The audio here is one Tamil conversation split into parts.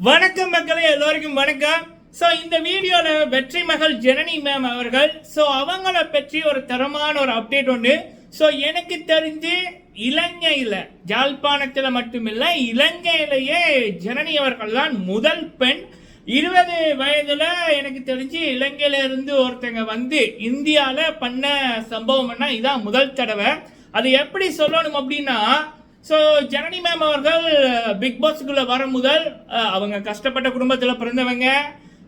வணக்கம் மக்களே எல்லோருக்கும் வணக்கம். ஸோ இந்த வீடியோவில் வெற்றி மகள் ஜனனி மேம் அவர்கள் ஸோ அவங்கள பற்றி ஒரு தரமான ஒரு அப்டேட் ஒன்று ஸோ எனக்கு தெரிஞ்சு இலங்கையில் ஜாழ்ப்பாணத்தில் மட்டுமில்லை இலங்கையிலேயே ஜனனி அவர்கள் தான் முதல் பெண். இருபது வயதில் எனக்கு தெரிஞ்சு இலங்கையிலேருந்து ஒருத்தங்க வந்து இந்தியாவில் பண்ண சம்பவம்னா இதான் முதல் தடவை. அது எப்படி சொல்லணும் அப்படின்னா ஸோ ஜனனி மேம் அவர்கள் பிக் பாஸுக்குள்ளே வர முதல் uh, அவங்க கஷ்டப்பட்ட குடும்பத்தில் பிறந்தவங்க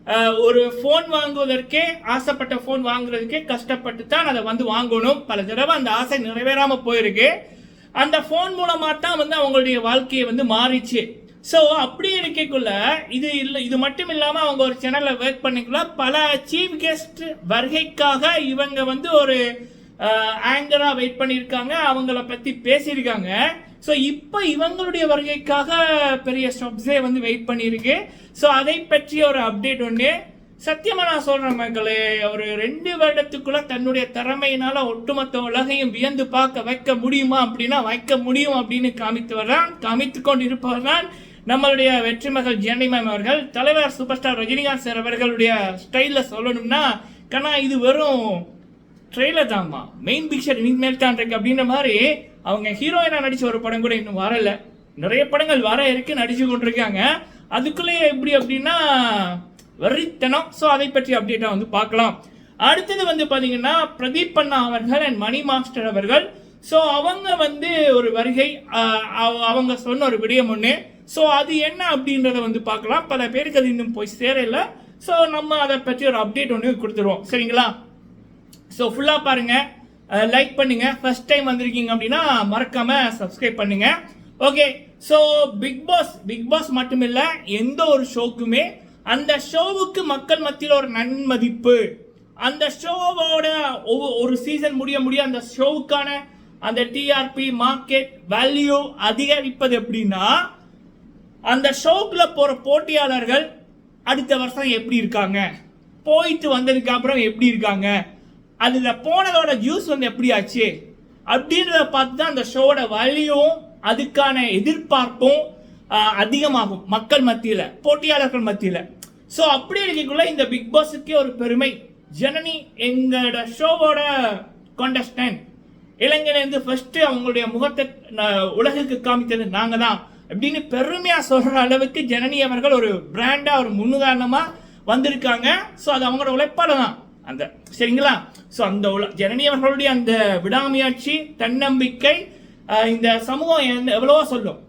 uh, ஒரு ஃபோன் வாங்குவதற்கே ஆசைப்பட்ட ஃபோன் வாங்குறதுக்கே கஷ்டப்பட்டு தான் அதை வந்து வாங்கணும். பல தடவை அந்த ஆசை நிறைவேறாமல் போயிருக்கு. அந்த ஃபோன் மூலமாக தான் வந்து அவங்களுடைய வாழ்க்கையை வந்து மாறிச்சு. ஸோ அப்படி இருக்கக்குள்ள இது இல்லை இது மட்டும் இல்லாமல் அவங்க ஒரு சேனலில் ஒர்க் பண்ணிக்குள்ள பல சீஃப் கெஸ்ட் வருகைக்காக இவங்க வந்து ஒரு uh, ஆங்கராக வெயிட் பண்ணியிருக்காங்க. அவங்கள பற்றி பேசியிருக்காங்க. ஸோ இப்போ இவங்களுடைய வருகைக்காக பெரிய ஸ்டெப்ஸே வந்து வெயிட் பண்ணியிருக்கு. ஸோ அதை பற்றி ஒரு அப்டேட் ஒன்று சத்தியமாக நான் சொல்கிறேன் மக்களே ஒரு ரெண்டு வருடத்துக்குள்ள தன்னுடைய திறமையினால் ஒட்டுமொத்த உலகையும் வியந்து பார்க்க வைக்க முடியுமா அப்படின்னா வைக்க முடியும் அப்படின்னு காமித்து வர்றான் காமித்து கொண்டு இருப்பவர் தான் நம்மளுடைய வெற்றி மகள் ஜெனி அவர்கள். தலைவர் சூப்பர் ஸ்டார் ரஜினிகாந்த் சார் அவர்களுடைய ஸ்டைலில் சொல்லணும்னா கண்ணா இது வெறும் ட்ரெய்லர் தான்மா. மெயின் பிக்சர் இனிமேல் தான் இருக்கு. அப்படின்ற மாதிரி அவங்க ஹீரோயினா நடிச்ச ஒரு படம் கூட இன்னும் வரல. நிறைய படங்கள் வர இருக்கு நடிச்சு கொண்டிருக்காங்க. அதுக்குள்ளேயே எப்படி அப்படின்னா வெறித்தனம். ஸோ அதை பற்றி அப்டேட்டாக வந்து பார்க்கலாம். அடுத்தது வந்து பார்த்தீங்கன்னா பிரதீப் அண்ணா அவர்கள் அண்ட் மணி மாஸ்டர் அவர்கள். ஸோ அவங்க வந்து ஒரு வருகை அவ- அவங்க சொன்ன ஒரு விடயம் ஒன்று ஸோ அது என்ன அப்படின்றத வந்து பார்க்கலாம். பல பேருக்கு அது இன்னும் போய் சேரல. ஸோ நம்ம அதை பற்றி ஒரு அப்டேட் ஒன்று கொடுத்துருவோம். சரிங்களா? ஸோ ஃபுல்லாக பாருங்க. லைக் பண்ணுங்க. ஃபர்ஸ்ட் டைம் வந்திருக்கீங்க அப்படின்னா மறக்காம சப்ஸ்கிரைப் பண்ணுங்க. Okay so big boss big boss மட்டும் இல்லை எந்த ஒரு ஷோக்குமே அந்த ஷோவுக்கு மக்கள் மத்தியில் ஒரு நன்மதிப்பு. அந்த ஷோவோட ஒவ்வொரு ஒரு சீசன் முடிய முடிய அந்த ஷோவுக்கான அந்த டிஆர்பி மார்க்கெட் வேல்யூ அதிகரிப்பது எப்படின்னா அந்த ஷோக்குள்ள போற போட்டியாளர்கள் அடுத்த வருஷம் எப்படி இருக்காங்க? போயிட்டு வந்ததுக்கு அப்புறம் எப்படி இருக்காங்க? அதில் போனதோட ஜூஸ் வந்து எப்படி ஆச்சு அப்படின்றத பார்த்து தான் அந்த ஷோவோட வலியும் அதுக்கான எதிர்பார்ப்பும் அதிகமாகும் மக்கள் மத்தியில் போட்டியாளர்கள் மத்தியில். ஸோ அப்படி இருக்கக்குள்ள இந்த பிக் பாஸுக்கே ஒரு பெருமை. ஜனனி எங்களோட ஷோவோட கான்டெஸ்டன்ட் இளைஞர்லேருந்து ஃபஸ்ட்டு அவங்களுடைய முகத்தை ந- உலகுக்கு காமித்தது நாங்கள் தான் அப்படின்னு பெருமையாக சொல்கிற அளவுக்கு ஜனனி அவர்கள் ஒரு பிராண்டாக ஒரு முன்னுதாரணமாக வந்திருக்காங்க. ஸோ அது அவங்களோட உழைப்பால தான். அந்த சரிங்களா? ஸோ அந்த ஜனனி அவர்களுடைய அந்த விடாமுயற்சி தன்னம்பிக்கை இந்த சமூகம் என்ன- எவ்வளவோ சொல்லும்.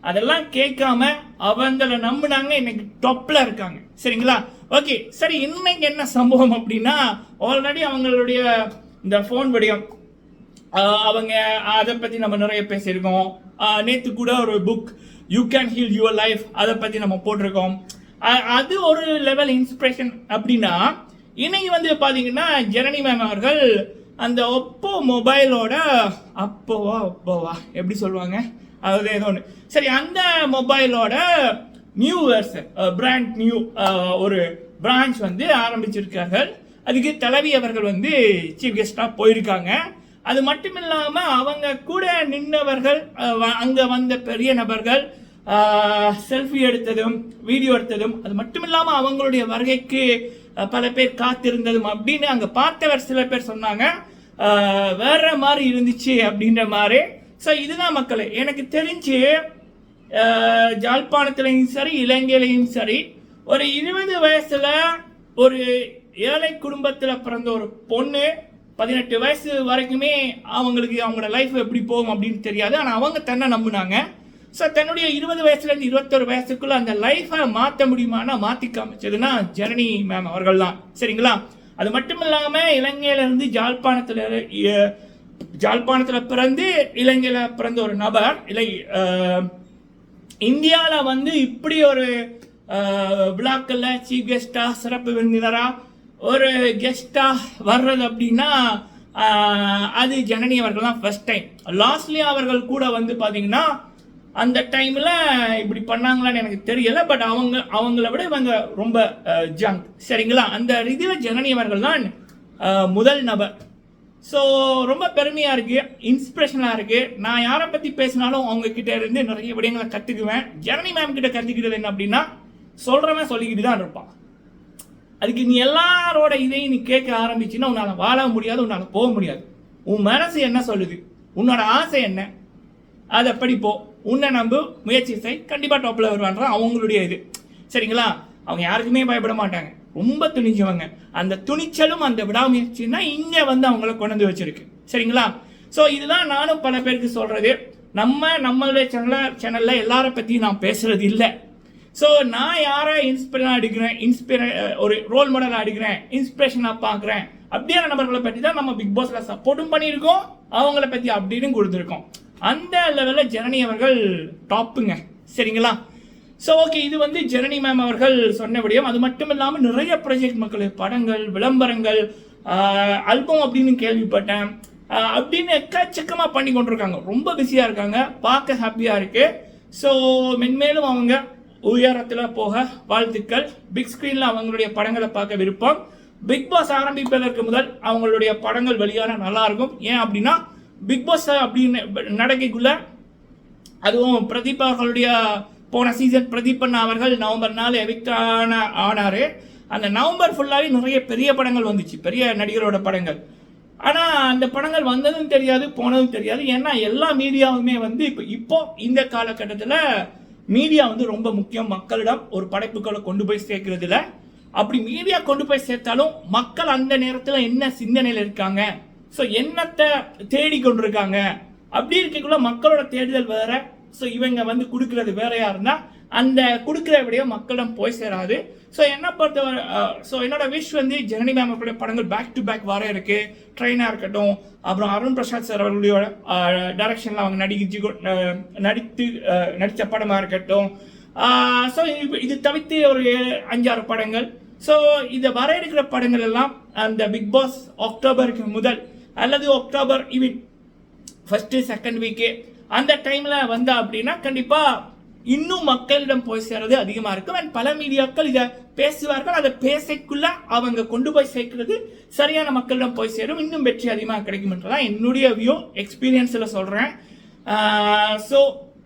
அதெல்லாம் கேட்காம அவங்கள நம்பினாங்க இன்னைக்கு டொப்பில் இருக்காங்க. சரிங்களா? ஓகே சரி இன்னைக்கு என்ன சம்பவம் அப்படின்னா ஆல்ரெடி அவங்களுடைய இந்த ஃபோன் வடிவம். அவங்க அதை பற்றி நம்ம நிறைய பேசியிருக்கோம். நேற்று கூட ஒரு book you can heal your life அதை பற்றி நம்ம போட்டிருக்கோம். அது ஒரு லெவல் இன்ஸ்பிரேஷன் அப்படின்னா இன்னைக்கு வந்து பார்த்தீங்கன்னா ஜனனி மேம் அவர்கள் அந்த ஒப்போ மொபைலோட அப்போவா அப்போவா? எப்படி சொல்லுவாங்க? அது ஏதோ ஒன்று சரி அந்த மொபைலோட நியூ வெர்சன் பிராண்ட் நியூ ஒரு பிரான்ச் வந்து ஆரம்பிச்சிருக்கார்கள். அதுக்கு தலைவி அவர்கள் வந்து சீஃப் கெஸ்டாக போயிருக்காங்க. அது மட்டும் இல்லாமல் அவங்க கூட நின்றவர்கள் அங்கே வ- வந்த பெரிய நபர்கள் செல்ஃபி எடுத்ததும் வீடியோ எடுத்ததும் அது மட்டும் இல்லாமல் அவங்களுடைய வருகைக்கு பல பேர் காத்திருந்ததும் அப்படின்னு அங்கே பார்த்தவர் சில பேர் சொன்னாங்க. வேற மாதிரி இருந்துச்சு அப்படின்ற மாதிரி. ஸோ இதுதான் மக்களே எனக்கு தெரிஞ்சு ஜாழ்ப்பாணத்துலேயும் சரி இலங்கையிலையும் சரி ஒரு இருபது வயசில் ஒரு ஏழை குடும்பத்தில் பிறந்த ஒரு பொண்ணு பதினெட்டு வயசு வரைக்குமே அவங்களுக்கு அவங்களோட லைஃப் எப்படி போகும் அப்படின்னு தெரியாது. ஆனால் அவங்க தன்னை நம்புனாங்க. ஸோ தன்னுடைய இருபது வயசுலேருந்து இருபத்தொரு வயசுக்குள்ள அந்த லைஃபை மாற்ற முடியுமானா மாற்றி காமிச்சதுன்னா ஜனனி மேம் அவர்கள் தான் சரிங்களா? அது மட்டும் இல்லாமல் இலங்கையிலேருந்து இருந்து ஜாழ்ப்பாணத்தில் பிறந்து இலங்கையில் பிறந்த ஒரு நபர் இல்லை இந்தியாவில் வந்து இப்படி ஒரு விழாக்களில் சீஃப் கெஸ்ட்டாக சிறப்பு விருந்தினராக ஒரு கெஸ்ட்டாக வர்றது அப்படின்னா அது ஜனனி அவர்கள் தான் ஃபர்ஸ்ட் டைம் லாஸ்ட்லி அவர்கள் கூட வந்து பார்த்தீங்கன்னா அந்த டைமில் இப்படி பண்ணாங்களான்னு எனக்கு தெரியல பட் அவங்க அவங்கள விட இவங்க ரொம்ப ஜங்க் சரிங்களா? அந்த ரீதியில் ஜனனி அவர்கள் தான் முதல் நபர். ஸோ ரொம்ப பெருமையாக இருக்குது இன்ஸ்பிரேஷனாக இருக்குது நான் யாரை பற்றி பேசினாலும் அவங்கக்கிட்ட இருந்து நிறைய விடயங்களை கற்றுக்குவேன் ஜனனி மேம் கிட்ட கற்றுக்கிறது என்ன அப்படின்னா சொல்கிறவன் சொல்லிக்கிட்டு தான் இருப்பான். அதுக்கு நீ எல்லாரோட இதையும் நீ கேட்க ஆரம்பிச்சுன்னா உன்னால் வாழ முடியாது உன்னால் போக முடியாது. உன் மனசு என்ன சொல்லுது? உன்னோட ஆசை என்ன? அதை படிப்போ. உன்னை நம்பு முயற்சி செய் கண்டிப்பாக டாப்பில் வருவான்ற அவங்களுடைய இது. சரிங்களா? அவங்க யாருக்குமே பயப்பட மாட்டாங்க. ரொம்ப துணிஞ்சவங்க. அந்த துணிச்சலும் அந்த விடாமுயற்சின்னா இங்கே வந்து அவங்கள கொண்டு வச்சிருக்கு. சரிங்களா? ஸோ இதுதான் நானும் பல பேருக்கு சொல்கிறது நம்ம நம்மளுடைய சேனல சேனலில் எல்லாரை பற்றியும் நான் பேசுறது இல்லை. ஸோ நான் யாரை இன்ஸ்பிரேஷனாக எடுக்கிறேன் இன்ஸ்பிர ஒரு ரோல் மாடலாக எடுக்கிறேன் இன்ஸ்பிரேஷனாக பார்க்குறேன்? அப்படியான நபர்களை பற்றி தான் நம்ம பிக் பாஸில் சப்போர்ட்டும் பண்ணியிருக்கோம். அவங்கள பற்றி அப்படின்னு கொடுத்துருக்கோம். அந்த லெவலில் ஜனனி அவர்கள் டாப்புங்க சரிங்களா? ஸோ ஓகே இது வந்து ஜெரணி மேம் அவர்கள் சொன்ன விடயம். அது மட்டும் இல்லாமல் நிறைய ப்ராஜெக்ட் மக்கள் படங்கள் விளம்பரங்கள் அல்பம் அப்படின்னு கேள்விப்பட்டேன். அப்படின்னு எக்கச்சக்கமாக பண்ணி கொண்டிருக்காங்க. ரொம்ப பிஸியாக இருக்காங்க. பார்க்க ஹாப்பியாக இருக்குது ஸோ மென்மேலும் அவங்க உயரத்தில் போக வாழ்த்துக்கள். பிக் ஸ்க்ரீனில் அவங்களுடைய படங்களை பார்க்க விருப்பம். பிக் பாஸ் ஆரம்பிப்பதற்கு முதல் அவங்களுடைய படங்கள் வெளியான நல்லாயிருக்கும் ஏன் அப்படின்னா பிக் பாஸ் அப்படின்னு நடக்கைக்குள்ள அதுவும் பிரதீப் அவர்களுடைய போன சீசன் பிரதீபன் அவர்கள் நவம்பர் நாலு எவிக்ட் ஆன ஆனார். அந்த நவம்பர் ஃபுல்லாகவே நிறைய பெரிய படங்கள் வந்துச்சு. பெரிய நடிகரோட படங்கள். ஆனால் அந்த படங்கள் வந்ததும் தெரியாது போனதும் தெரியாது. ஏன்னா எல்லா மீடியாவுமே வந்து இப்போ இப்போ இந்த காலகட்டத்தில் மீடியா வந்து ரொம்ப முக்கியம். மக்களிடம் ஒரு படைப்புகளை கொண்டு போய் சேர்க்கறதுல. அப்படி மீடியா கொண்டு போய் சேர்த்தாலும் மக்கள் அந்த நேரத்தில் என்ன சிந்தனையில் இருக்காங்க? ஸோ என்னத்தை தேடி கொண்டிருக்காங்க? அப்படி இருக்கக்குள்ள மக்களோட தேடுதல் வேற. ஸோ இவங்க வந்து கொடுக்கறது வேறையா இருந்தால் அந்த கொடுக்குற விடையோ மக்களிடம் போய் சேராது. ஸோ என்ன பொறுத்தவரை ஸோ என்னோட விஷ் வந்து ஜனனி மேம் அவர்களுடைய படங்கள் பேக் டு பேக் வர இருக்கு. ட்ரெயினாக இருக்கட்டும் அப்புறம் அருண் பிரசாத் சார் அவர்களுடைய டைரக்ஷனில் அவங்க நடிச்சு நடித்து நடித்த படமாக இருக்கட்டும். ஸோ இது தவிர்த்து ஒரு அஞ்சாறு படங்கள். ஸோ இதை வர இருக்கிற படங்கள் எல்லாம் அந்த பிக் பாஸ் அக்டோபருக்கு முதல் அல்லது அக்டோபர் இவின் ஃபர்ஸ்ட் செகண்ட் வீக்கு அந்த டைம்ல வந்தா அப்படின்னா கண்டிப்பா இன்னும் மக்களிடம் போய் சேர்றது அதிகமா இருக்கும். அண்ட் பல மீடியாக்கள் இதை பேசுவார்கள். அதை பேசக்குள்ள அவங்க கொண்டு போய் சேர்க்கிறது சரியான மக்களிடம் போய் சேரும். இன்னும் வெற்றி அதிகமாக கிடைக்கும்ன்றதான் என்னுடைய வியூ எக்ஸ்பீரியன்ஸில் சொல்றேன். ஸோ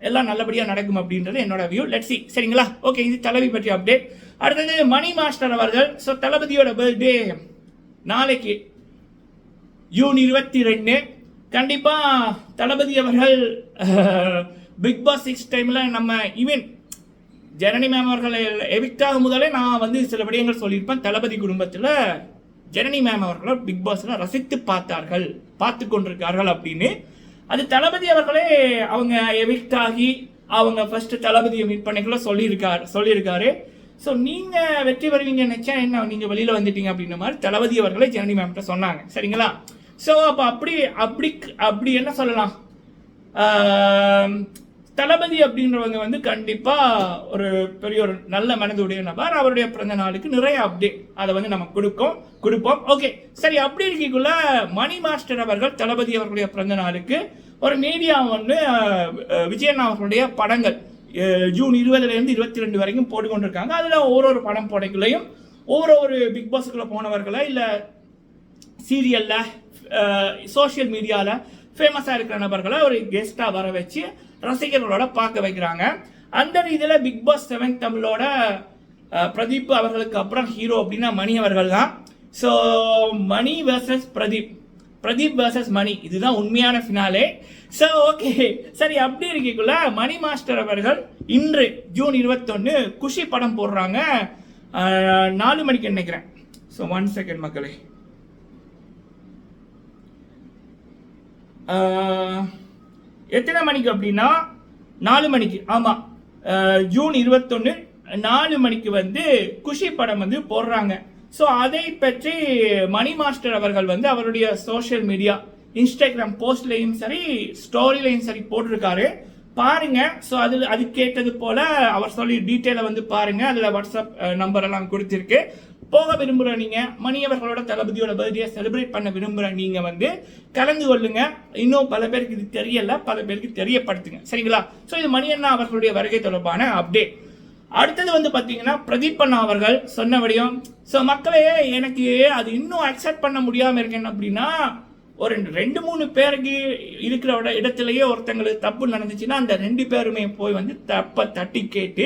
எல்லாம் நல்லபடியாக நடக்கும் அப்படின்றது என்னோட வியூ லெட்ஸ் சி சரிங்களா? ஓகே இது தளபதி பற்றி அப்டேட் அடுத்தது மணி மாஸ்டர் அவர்கள். ஸோ தளபதியோட பர்த்டே நாளைக்கு. ஜூன் இருபத்தி ரெண்டு கண்டிப்பாக தளபதி அவர்கள் பிக் பாஸ் சிக்ஸ் டைமில் நம்ம ஈவன் ஜனனி மேம் அவர்கள் எவிக்ட் ஆகும் முதலே நான் வந்து சில விடயங்கள் சொல்லியிருப்பேன். தளபதி குடும்பத்தில் ஜனனி மேம் அவர்களை பிக் பாஸில் ரசித்து பார்த்தார்கள் பார்த்து கொண்டிருக்கார்கள் அப்படின்னு. அது தளபதி அவர்களே அவங்க எவிக்ட் ஆகி அவங்க ஃபஸ்ட்டு தளபதியை மீட் பண்ணிக்கல சொல்லியிருக்காரு சொல்லியிருக்காரு. ஸோ நீங்கள் வெற்றி பெறுவீங்க நினச்சா என்ன நீங்கள் வெளியில் வந்துட்டீங்க அப்படின்ற மாதிரி தளபதி அவர்களே ஜனனி மேம்கிட்ட சொன்னாங்க. சரிங்களா? ஸோ அப்போ அப்படி அப்படி அப்படி என்ன சொல்லலாம்? தளபதி அப்படின்றவங்க வந்து கண்டிப்பாக ஒரு பெரிய ஒரு நல்ல மனதுடைய நபர். அவருடைய பிறந்த நாளுக்கு நிறைய அப்டேட் அதை வந்து நம்ம கொடுப்போம் கொடுப்போம். ஓகே சரி அப்படி இருக்கக்குள்ள மணி மாஸ்டர் அவர்கள் தளபதி அவர்களுடைய பிறந்த நாளுக்கு ஒரு மீடியா ஒன்று விஜயன் அவர்களுடைய படங்கள் ஜூன் இருபதுலேருந்து இருபத்தி ரெண்டு வரைக்கும் போட்டு கொண்டிருக்காங்க ஒரு ஒரு படம் போடைக்குள்ளேயும் ஒவ்வொரு ஒரு பிக் பாஸுக்குள்ளே போனவர்களை இல்லை சீரியலில் சோஷியல் மீடியாவில் ஃபேமஸாக இருக்கிற நபர்களை ஒரு கெஸ்ட்டாக வர வச்சு ரசிகர்களோட பார்க்க வைக்கிறாங்க. அந்த ரீதியில் பிக் பாஸ் செவன் தமிழோட பிரதீப் அவர்களுக்கு அப்புறம் ஹீரோ அப்படின்னா மணி அவர்கள் தான். So Mani versus Pradeep. Pradeep versus Mani. இதுதான் உண்மையான ஃபினாலே ஸோ ஓகே சரி அப்படி இருக்கக்குள்ள மணி மாஸ்டர் அவர்கள் இன்று ஜூன் இருபத்தொன்று குஷி படம் போடுறாங்க. நாலு மணிக்கு நினைக்கிறேன். ஸோ ஒன் செகண்ட் மக்களே. எத்தனை மணிக்கு அப்படின்னா? நாலு மணிக்கு. ஆமாம் ஜூன் இருபத்தொன்று நாலு மணிக்கு வந்து குஷி படம் வந்து போடுறாங்க. ஸோ அதை பற்றி மணி மாஸ்டர் அவர்கள் வந்து அவருடைய சோஷியல் மீடியா இன்ஸ்டாகிராம் போஸ்ட்லையும் சரி ஸ்டோரிலையும் சரி போட்டிருக்காரு. பாருங்க. ஸோ அது அது கேட்டது போல அவர் சொல்லி டீட்டெயிலை வந்து பாருங்க. அதில் வாட்ஸ்அப் நம்பர் எல்லாம் கொடுத்துருக்கு. போக விரும்புகிற நீங்கள் மணியவர்களோட தளபதியோட பர்த்டே செலிப்ரேட் பண்ண விரும்புகிற நீங்கள் வந்து கலந்து கொள்ளுங்க. இன்னும் பல பேருக்கு இது தெரியல பல பேருக்கு தெரியப்படுத்துங்க. சரிங்களா? ஸோ இது மணியண்ணா அவர்களுடைய வருகை தொடர்பான அப்டேட் அடுத்தது வந்து பார்த்தீங்கன்னா பிரதீப் அண்ணா அவர்கள் சொன்னபடியும் ஸோ மக்களே எனக்கு அது இன்னும் அக்செப்ட் பண்ண முடியாமல் இருக்கேன் அப்படின்னா ஒரு ரெண்டு- ரெண்டு மூணு பேருக்கு இருக்கிற இட- இடத்துலயே ஒருத்தங்களுக்கு தப்பு நடந்துச்சுன்னா அந்த ரெண்டு பேருமே போய் வந்து தப்பை தட்டி கேட்டு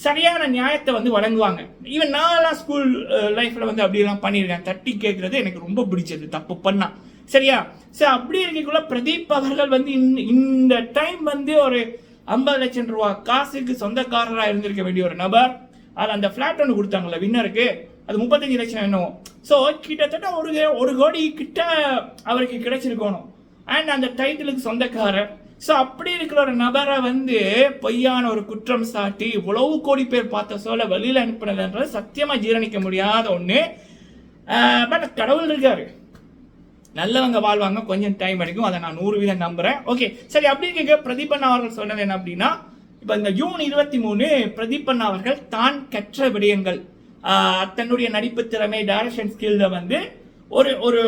சரியான நியாயத்தை வந்து வழங்குவாங்க. ஈவன் நான்லாம் ஸ்கூல் லைஃப்பில் வந்து அப்படியெல்லாம் பண்ணியிருக்கேன். தட்டி கேட்குறது எனக்கு ரொம்ப பிடிச்சது. தப்பு பண்ணா. சரியா? சரி அப்படி இருக்கக்குள்ள பிரதீப் அவர்கள் வந்து இந்த- இந்த டைம் வந்து ஒரு ஐம்பது லட்சம் ரூபா காசுக்கு சொந்தக்காரராக இருந்திருக்க வேண்டிய ஒரு நபர். அது அந்த ஃப்ளாட் ஒன்று கொடுத்தாங்கல்ல வின்னருக்கு அது முப்பத்தஞ்சு லட்சம் என்னவோ. ஸோ கிட்டத்தட்ட ஒரு ஒரு கோடி கிட்ட அவருக்கு கிடைச்சிருக்கணும். அண்ட் அந்த டைட்டிலுக்கு சொந்தக்காரர். ஸோ அப்படி இருக்கிற ஒரு நபரை வந்து பொய்யான ஒரு குற்றம் சாட்டி இவ்வளவு கோடி பேர் பார்த்த சோழ வெளியில் அனுப்புனதுன்றது சத்தியமாக ஜீரணிக்க முடியாத ஒன்று பட் கடவுள் இருக்காரு. நல்லவங்க வாழ்வாங்க கொஞ்சம் டைம் எடுக்கும். அதை நான் நூறு வீதம் நம்புகிறேன் ஓகே சரி அப்படி கேட்க பிரதீபன் அவர்கள் சொன்னது என்ன அப்படின்னா இப்போ இந்த ஜூன் இருபத்தி மூணு பிரதீபன் அவர்கள் தான் கற்ற விடயங்கள். தன்னுடைய நடிப்பு திறமை டைரக்ஷன் ஸ்கில்ல வந்து ஒரு ஒரு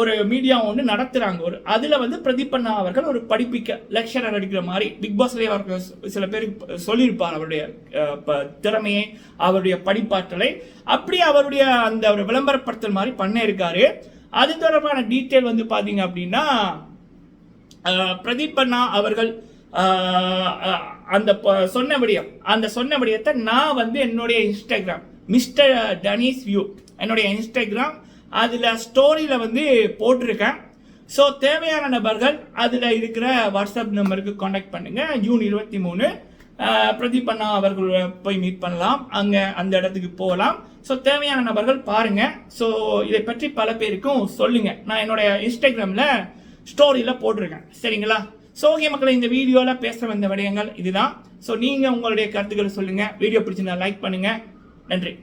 ஒரு மீடியா ஒன்று நடத்துகிறாங்க ஒரு அதில் வந்து பிரதீபண்ணா அவர்கள் ஒரு படிப்பிக்க லெக்சரர் அடிக்கிற மாதிரி பிக் பாஸ்லேயே அவர்கள் சில பேருக்கு சொல்லியிருப்பார் அவருடைய திறமையை அவருடைய படிப்பாற்றலை. அப்படி அவருடைய அந்த ஒரு விளம்பரப்படுத்தல் மாதிரி பண்ணியிருக்காரு. அது தொடர்பான டீட்டெயில் வந்து பார்த்தீங்க அப்படின்னா பிரதீபண்ணா அவர்கள் அந்த சொன்ன விடயம் அந்த சொன்ன விடயத்தை நான் வந்து என்னுடைய இன்ஸ்டாகிராம் மிஸ்டர் டனிஸ் வியூ என்னுடைய இன்ஸ்டாகிராம் அதில் ஸ்டோரியில் வந்து போட்டிருக்கேன். ஸோ தேவையான நபர்கள் அதில் இருக்கிற வாட்ஸ்அப் நம்பருக்கு காண்டாக்ட் பண்ணுங்கள் ஜூன் இருபத்தி மூணு. பிரதீபண்ணா அவர்கள் போய் மீட் பண்ணலாம். அங்கே அந்த இடத்துக்கு போகலாம். ஸோ தேவையான நபர்கள் பாருங்கள் ஸோ இதை பற்றி பல பேருக்கும் சொல்லுங்கள் நான் என்னுடைய இன்ஸ்டாகிராமில் ஸ்டோரியில் போட்டிருக்கேன். சரிங்களா? ஸோ ஓகே மக்களை இந்த வீடியோவில் பேச வந்த விடயங்கள் இதுதான். ஸோ நீங்கள் உங்களுடைய கருத்துக்களை சொல்லுங்கள் வீடியோ பிடிச்சிருந்தா லைக் பண்ணுங்கள் நன்றி.